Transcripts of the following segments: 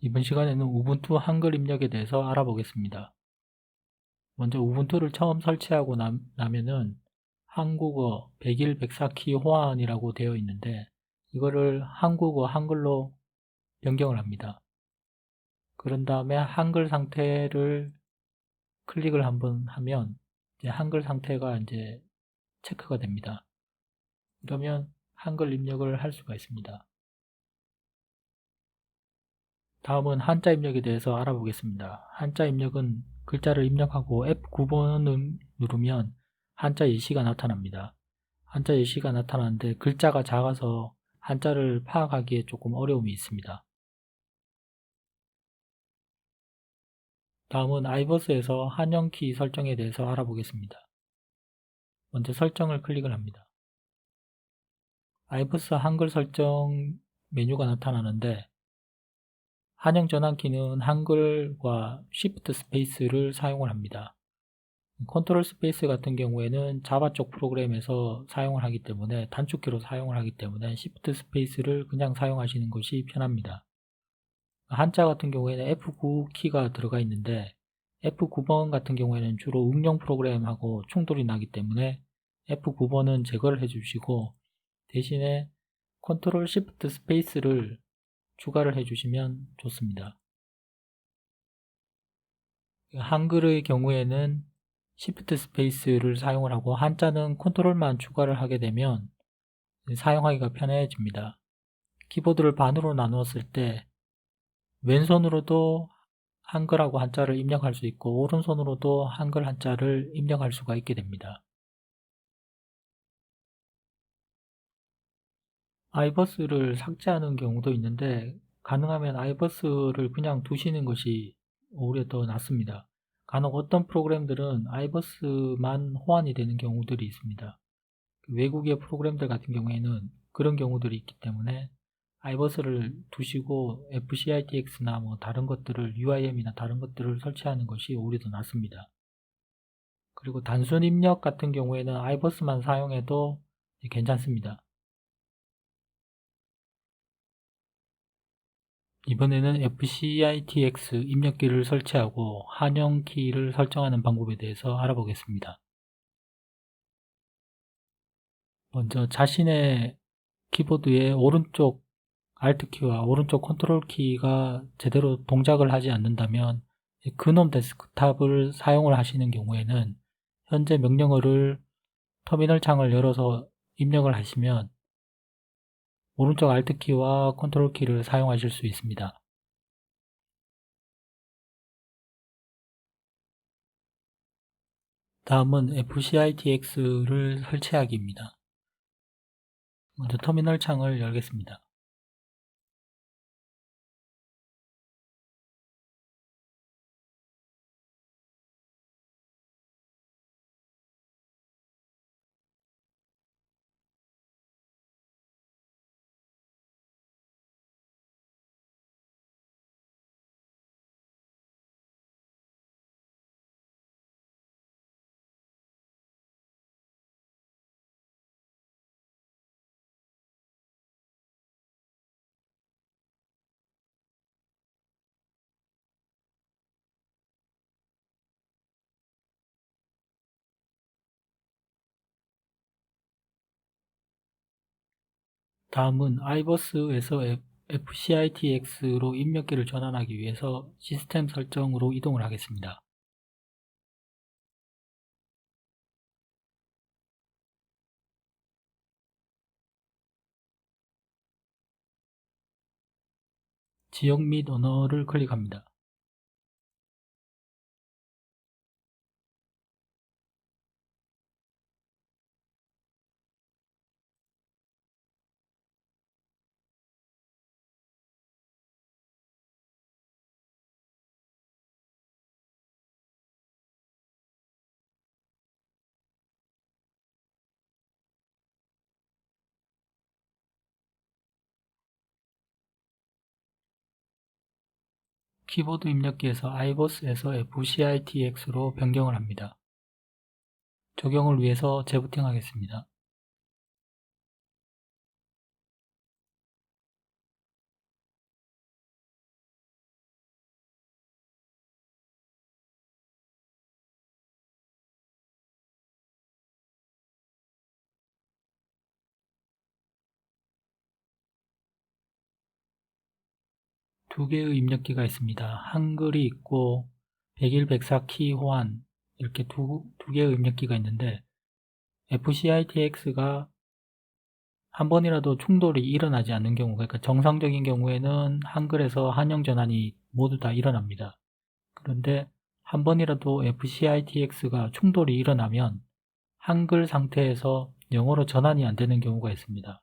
이번 시간에는 우분투 한글 입력에 대해서 알아보겠습니다. 먼저 우분투를 처음 설치하고 나, 나면은 한국어 101, 104키 호환이라고 되어 있는데 이거를 한국어 한글로 변경을 합니다. 그런 다음에 한글 상태를 클릭을 한번 하면 이제 한글 상태가 이제 체크가 됩니다. 그러면 한글 입력을 할 수가 있습니다. 다음은 한자 입력에 대해서 알아보겠습니다. 한자 입력은 글자를 입력하고 F9번을 누르면 한자 예시가 나타납니다. 한자 예시가 나타나는데 글자가 작아서 한자를 파악하기에 조금 어려움이 있습니다. 다음은 아이버스에서 한영키 설정에 대해서 알아보겠습니다. 먼저 설정을 클릭을 합니다. 아이버스 한글 설정 메뉴가 나타나는데 한영 전환키는 한글과 Shift 스페이스를 사용을 합니다. 컨트롤 스페이스 같은 경우에는 자바 쪽 프로그램에서 사용을 하기 때문에 단축키로 사용을 하기 때문에 Shift 스페이스를 그냥 사용하시는 것이 편합니다. 한자 같은 경우에는 F9 키가 들어가 있는데 F9번 같은 경우에는 주로 응용 프로그램하고 충돌이 나기 때문에 F9번은 제거를 해주시고 대신에 컨트롤 시프트 스페이스를 추가를 해주시면 좋습니다. 한글의 경우에는 시프트 스페이스를 사용을 하고 한자는 컨트롤만 추가를 하게 되면 사용하기가 편해집니다. 키보드를 반으로 나누었을 때 왼손으로도 한글하고 한자를 입력할 수 있고 오른손으로도 한글 한자를 입력할 수가 있게 됩니다. 아이버스를 삭제하는 경우도 있는데 가능하면 아이버스를 그냥 두시는 것이 오히려 더 낫습니다. 간혹 어떤 프로그램들은 아이버스만 호환이 되는 경우들이 있습니다. 외국의 프로그램들 같은 경우에는 그런 경우들이 있기 때문에 아이버스를 두시고 FCITX나 뭐 다른 것들을 UIM이나 다른 것들을 설치하는 것이 오히려 더 낫습니다. 그리고 단순 입력 같은 경우에는 아이버스만 사용해도 괜찮습니다. 이번에는 FCITX 입력기를 설치하고 한영 키를 설정하는 방법에 대해서 알아보겠습니다. 먼저 자신의 키보드의 오른쪽 Alt키와 오른쪽 컨트롤 키가 제대로 동작을 하지 않는다면 근홈 데스크탑을 사용을 하시는 경우에는 현재 명령어를 터미널 창을 열어서 입력을 하시면 오른쪽 Alt키와 컨트롤 키를 사용하실 수 있습니다. 다음은 FCITX를 설치하기입니다. 먼저 터미널 창을 열겠습니다. 다음은 아이버스에서 FCITX로 입력기를 전환하기 위해서 시스템 설정으로 이동을 하겠습니다. 지역 및 언어를 클릭합니다. 키보드 입력기에서 iBoss에서 FCITX로 변경을 합니다. 적용을 위해서 재부팅 하겠습니다. 두 개의 입력기가 있습니다. 한글이 있고 101, 104키 호환 이렇게 두, 두 개의 입력기가 있는데 FCITX가 한 번이라도 충돌이 일어나지 않는 경우 그러니까 정상적인 경우에는 한글에서 한영 전환이 모두 다 일어납니다. 그런데 한 번이라도 FCITX가 충돌이 일어나면 한글 상태에서 영어로 전환이 안 되는 경우가 있습니다.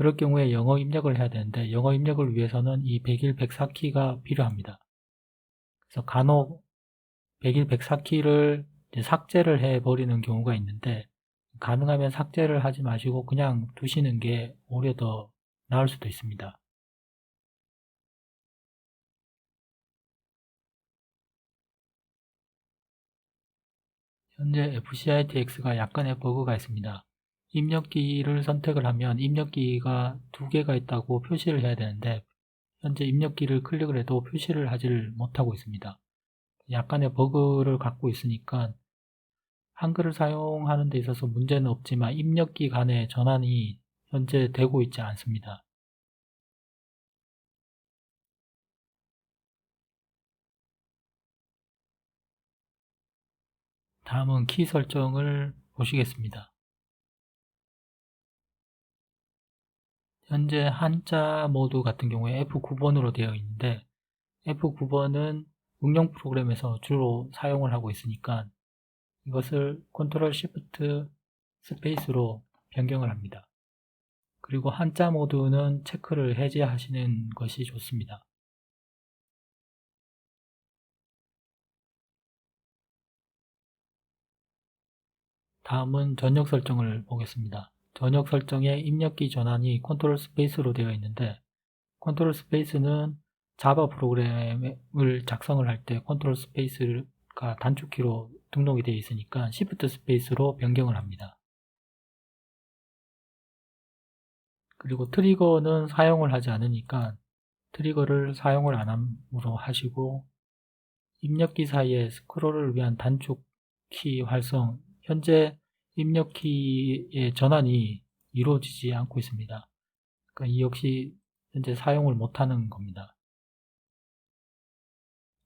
그럴 경우에 영어 입력을 해야 되는데 영어 입력을 위해서는 이 101, 104키가 필요합니다. 그래서 간혹 101, 104키를 삭제를 해 버리는 경우가 있는데 가능하면 삭제를 하지 마시고 그냥 두시는 게 오히려 더 나을 수도 있습니다. 현재 FCITX가 약간의 버그가 있습니다. 입력기를 선택을 하면 입력기가 두 개가 있다고 표시를 해야 되는데 현재 입력기를 클릭을 해도 표시를 하지를 못하고 있습니다. 약간의 버그를 갖고 있으니까 한글을 사용하는 데 있어서 문제는 없지만 입력기 간의 전환이 현재 되고 있지 않습니다. 다음은 키 설정을 보시겠습니다. 현재 한자 모드 같은 경우에 F9번으로 되어 있는데 F9번은 응용 프로그램에서 주로 사용을 하고 있으니까 이것을 컨트롤 시프트 스페이스로 변경을 합니다. 그리고 한자 모드는 체크를 해제하시는 것이 좋습니다. 다음은 전역 설정을 보겠습니다. 전역 설정에 입력기 전환이 컨트롤 스페이스로 되어 있는데 컨트롤 스페이스는 자바 프로그램을 작성을 할 때 컨트롤 스페이스가 단축키로 등록이 되어 있으니까 시프트 스페이스로 변경을 합니다. 그리고 트리거는 사용을 하지 않으니까 트리거를 사용을 안 함으로 하시고 입력기 사이에 스크롤을 위한 단축키 활성 현재 입력키의 전환이 이루어지지 않고 있습니다. 그러니까 이 역시 현재 사용을 못하는 겁니다.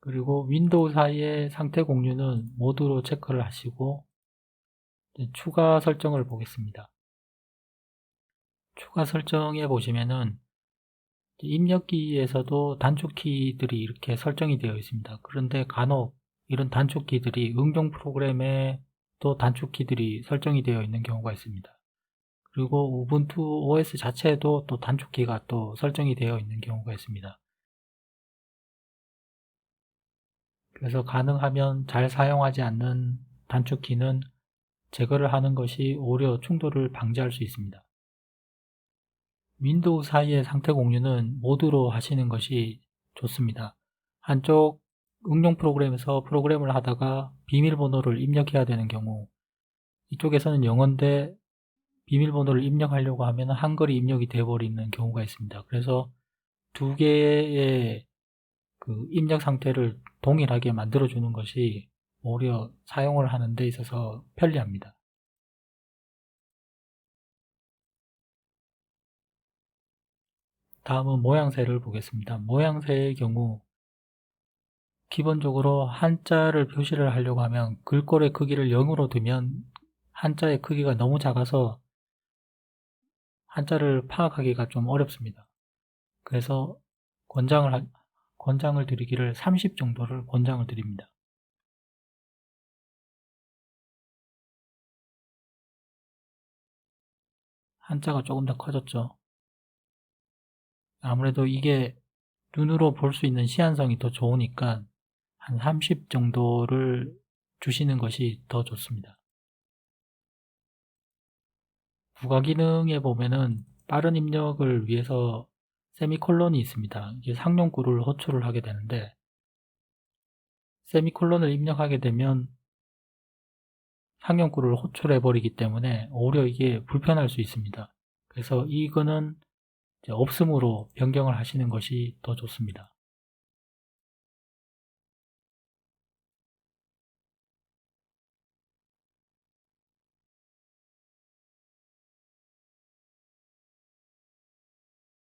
그리고 윈도우 사이의 상태 공유는 모두로 체크를 하시고 추가 설정을 보겠습니다. 추가 설정에 보시면은 입력기에서도 단축키들이 이렇게 설정이 되어 있습니다. 그런데 간혹 이런 단축키들이 응용 프로그램에 또 단축키들이 설정이 되어 있는 경우가 있습니다. 그리고 우분투 OS 자체에도 또 단축키가 또 설정이 되어 있는 경우가 있습니다. 그래서 가능하면 잘 사용하지 않는 단축키는 제거를 하는 것이 오히려 충돌을 방지할 수 있습니다. 윈도우 사이의 상태 공유는 모두로 하시는 것이 좋습니다. 한쪽 응용 프로그램에서 프로그램을 하다가 비밀번호를 입력해야 되는 경우 이쪽에서는 영어인데 비밀번호를 입력하려고 하면 한글이 입력이 되어버리는 경우가 있습니다. 그래서 두 개의 그 입력 상태를 동일하게 만들어주는 것이 오히려 사용을 하는 데 있어서 편리합니다. 다음은 모양새를 보겠습니다. 모양새의 경우 기본적으로 한자를 표시를 하려고 하면 글꼴의 크기를 0으로 두면 한자의 크기가 너무 작아서 한자를 파악하기가 좀 어렵습니다. 그래서 권장을, 권장을 드리기를 30 정도를 권장을 드립니다. 한자가 조금 더 커졌죠. 아무래도 이게 눈으로 볼 수 있는 시한성이 더 좋으니까 한 30 정도를 주시는 것이 더 좋습니다. 부가 기능에 보면은 빠른 입력을 위해서 세미콜론이 있습니다. 이게 상용구를 호출을 하게 되는데 세미콜론을 입력하게 되면 상용구를 호출해 버리기 때문에 오히려 이게 불편할 수 있습니다. 그래서 이거는 없음으로 변경을 하시는 것이 더 좋습니다.